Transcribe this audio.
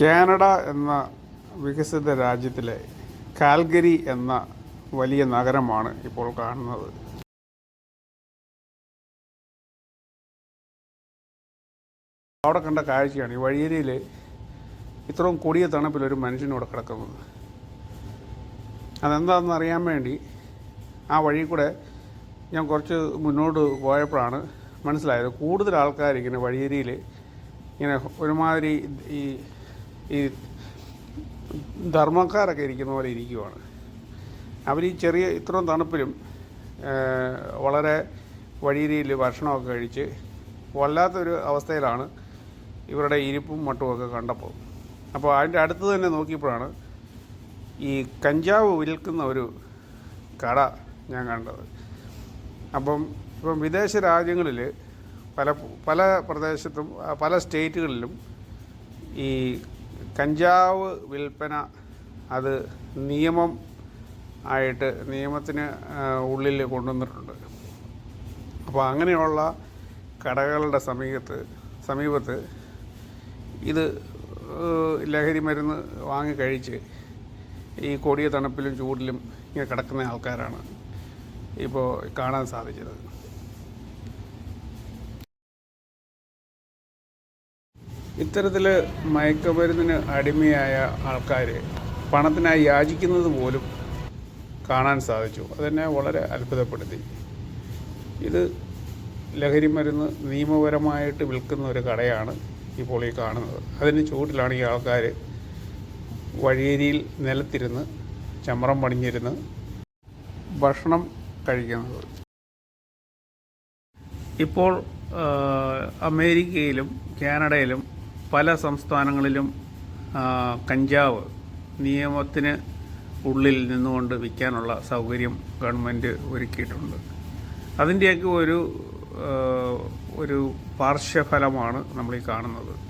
Canada എന്ന വികസിത രാജ്യത്തിലെ കാൽഗരി എന്ന വലിയ നഗരമാണ് ഇപ്പോൾ കാണുന്നത്. അവിടെ കണ്ട കാഴ്ചയാണ് ഈ വഴിയരിയിൽ ഇത്രയും കൊടിയ തണുപ്പിൽ ഒരു മനുഷ്യനോട് കിടക്കുന്നത്. അതെന്താണെന്ന് അറിയാൻ വേണ്ടി ആ വഴി കൂടെ ഞാൻ കുറച്ച് മുന്നോട്ട് പോയപ്പോഴാണ് മനസ്സിലായത് കൂടുതൽ ആൾക്കാർ ഇങ്ങനെ വഴിയരിയിൽ ഇങ്ങനെ ഒരുമാതിരി ഈ ഈ ധർമ്മക്കാരൊക്കെ ഇരിക്കുന്ന പോലെ ഇരിക്കുവാണ്. അവർ ഈ ചെറിയ ഇത്രയും തണുപ്പിലും വളരെ വഴിയരിയിൽ ഭക്ഷണമൊക്കെ കഴിച്ച് വല്ലാത്തൊരു അവസ്ഥയിലാണ് ഇവരുടെ ഇരിപ്പും മട്ടുമൊക്കെ കണ്ടപ്പോൾ. അപ്പോൾ അതിന്റെ അടുത്ത് തന്നെ നോക്കിയപ്പോഴാണ് ഈ കഞ്ചാവ് വിൽക്കുന്ന ഒരു കട ഞാൻ കണ്ടത്. അപ്പം ഇപ്പം വിദേശ രാജ്യങ്ങളിൽ പല പല പ്രദേശത്തും പല സ്റ്റേറ്റുകളിലും ഈ കഞ്ചാവ് വിൽപ്പന അത് നിയമം ആയിട്ട് നിയമത്തിന് ഉള്ളിൽ കൊണ്ടുവന്നിട്ടുണ്ട്. അപ്പോൾ അങ്ങനെയുള്ള കടകളുടെ സമീപത്ത് സമീപത്ത് ഇത് ലഹരി മരുന്ന് വാങ്ങി കഴിച്ച് ഈ കൊടിയ തണുപ്പിലും ചൂടിലും ഇങ്ങനെ കിടക്കുന്ന ആൾക്കാരാണ് ഇപ്പോൾ കാണാൻ സാധിച്ചത്. ഇത്തരത്തിൽ മയക്കുമരുന്നിന് അടിമയായ ആൾക്കാർ പണത്തിനായി യാചിക്കുന്നത് പോലും കാണാൻ സാധിച്ചു. അതെന്നെ വളരെ അത്ഭുതപ്പെടുത്തി. ഇത് ലഹരി മരുന്ന് നിയമപരമായിട്ട് വിൽക്കുന്ന ഒരു കടയാണ് ഇപ്പോൾ ഈ കാണുന്നത്. അതിന് ചൂട്ടിലാണ് ഈ ആൾക്കാർ വഴിയരിയിൽ നിലത്തിരുന്ന് ചമ്രം പണിഞ്ഞിരുന്ന് ഭക്ഷണം കഴിക്കുന്നത്. ഇപ്പോൾ അമേരിക്കയിലും കാനഡയിലും പല സംസ്ഥാനങ്ങളിലും കഞ്ചാവ് നിയമത്തിന് ഉള്ളിൽ നിന്നുകൊണ്ട് വിൽക്കാനുള്ള സൗകര്യം ഗവൺമെന്റ് ഒരുക്കിയിട്ടുണ്ട്. അതിന്റെയൊക്കെ ഒരു ഒരു പാർശ്വഫലമാണ് നമ്മൾ ഈ കാണുന്നത്.